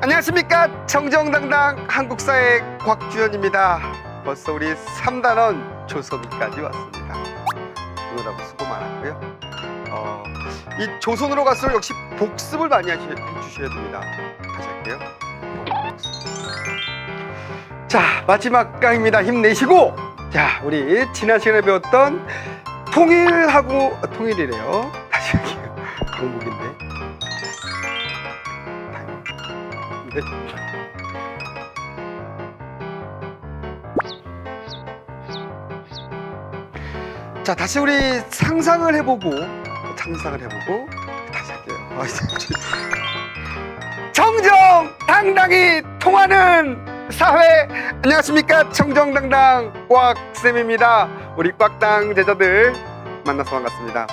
안녕하십니까. 정정당당 한국사의 곽주현입니다. 벌써 우리 3단원 조선까지 왔습니다. 오늘하고 수고 많았고요. 어, 이 조선으로 갈수록 역시 복습을 많이 하시, 해주셔야 됩니다. 다시 할게요. 자 마지막 강입니다. 힘내시고. 자 우리 지난 시간에 배웠던 통일하고 아, 통일이래요. 다시 할게요. 강북인데 네. 자 다시 우리 상상을 해보고 상상을 해보고 다시 할게요. 아, 정정 당당히 통하는 사회 안녕하십니까 정정당당 꽉쌤입니다. 우리 꽉당 제자들 만나서 반갑습니다.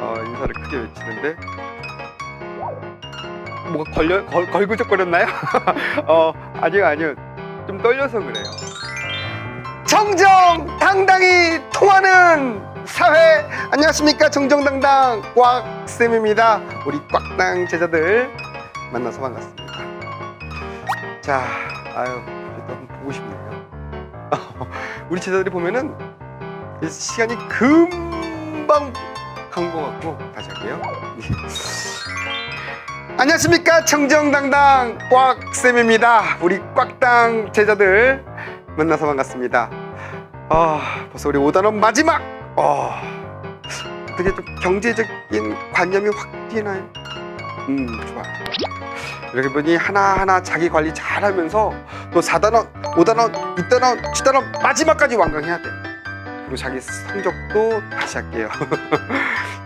어, 인사를 크게 외치는데 뭐가 걸려 걸, 걸구적거렸나요? 어 아니요 아니요 좀 떨려서 그래요. 정정 당당히 통하는 사회 안녕하십니까 정정당당 꽉쌤입니다. 우리 꽉당 제자들 만나서 반갑습니다. 자 아유 또 한번 보고 싶네요. 우리 제자들이 보면은 이 시간이 금방 간 것 같고 다시 할게요. 안녕하십니까. 정정당당 꽉쌤입니다. 우리 꽉당 제자들 만나서 반갑습니다. 아 벌써 우리 5단원 마지막. 아 어떻게 좀 경제적인 관념이 확 뛰나요? 음 좋아요. 이렇게 보니 하나하나 자기 관리 잘하면서 또 4단원, 5단원, 6단원, 7단원 마지막까지 완강해야 돼. 그리고 자기 성적도 다시 할게요